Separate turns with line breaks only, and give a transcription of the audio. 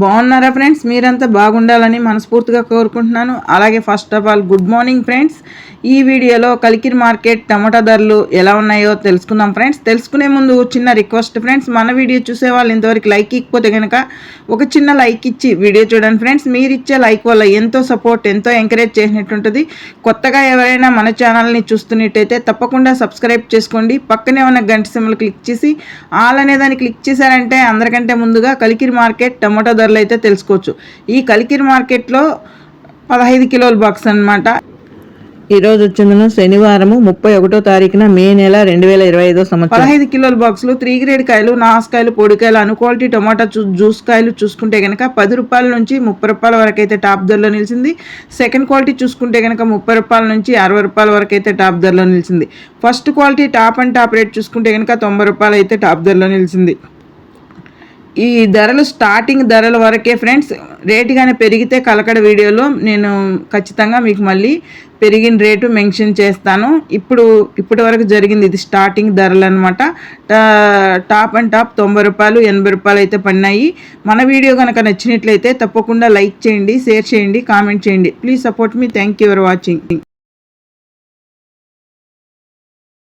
బాగున్నారా ఫ్రెండ్స్? మీరంతా బాగుండాలని మనస్ఫూర్తిగా కోరుకుంటున్నాను. అలాగే first of all good morning friends ఈ వీడియోలో కలికిరి మార్కెట్ టమాటా ధరలు ఎలా ఉన్నాయో తెలుసుకుందాం ఫ్రెండ్స్. తెలుసుకునే ముందు చిన్న రిక్వెస్ట్ ఫ్రెండ్స్. మన వీడియో చూసే వాళ్ళు ఇంతవరకు లైక్ ఇకపోతే కనుక ఒక చిన్న లైక్ ఇచ్చి వీడియో చూడండి ఫ్రెండ్స్. మీరు ఇచ్చే లైక్ వల్ల ఎంతో సపోర్ట్ ఎంతో ఎంకరేజ్ చేసినట్టుంటుంది. కొత్తగా ఎవరైనా మన ఛానల్ని చూస్తున్నట్టయితే తప్పకుండా సబ్స్క్రైబ్ చేసుకోండి. పక్కనే ఉన్న గంట సిమ్మలు క్లిక్ చేసి ఆల్ అనే దాన్ని క్లిక్ చేశారంటే అందరికంటే ముందుగా కలికిరి మార్కెట్ టమాటా ధరలు అయితే తెలుసుకోవచ్చు. ఈ కలికిరి మార్కెట్లో పదహైదు కిలోల బాక్స్ అన్నమాట.
ఈరోజు వచ్చిందను శనివారము ముప్పై ఒకటో తారీఖున మే నెల రెండు వేల ఇరవై ఐదో సంవత్సరం.
పదహైదు కిలోల బాక్సులు త్రీ గ్రేడ్ కాయలు నాసుకాయలు పొడికాయలు అను క్వాలిటీ టమాటా చూ జ్యూస్ కాయలు చూసుకుంటే కనుక పది రూపాయల నుంచి ముప్పై రూపాయల వరకు అయితే టాప్ ధరలో నిలిచింది. సెకండ్ క్వాలిటీ చూసుకుంటే కనుక ముప్పై రూపాయల నుంచి అరవై రూపాయల వరకు అయితే టాప్ ధరలో నిలిచింది. First quality top and top rate చూసుకుంటే కనుక తొంభై రూపాయలు అయితే టాప్ ధరలో నిలిచింది. ఈ ధరలు స్టార్టింగ్ ధరల వరకే ఫ్రెండ్స్ రేటు కానీ పెరిగితే కలకడ వీడియోలో నేను ఖచ్చితంగా మీకు మళ్ళీ పెరిగిన రేటు మెన్షన్ చేస్తాను. ఇప్పుడు ఇప్పటి వరకు జరిగింది ఇది స్టార్టింగ్ ధరలు అనమాట టాప్ అండ్ టాప్ తొంభై రూపాయలు ఎనభై రూపాయలు అయితే పడినాయి. మన వీడియో కనుక నచ్చినట్లయితే తప్పకుండా లైక్ చేయండి షేర్ చేయండి కామెంట్ చేయండి. Please support me thank you for watching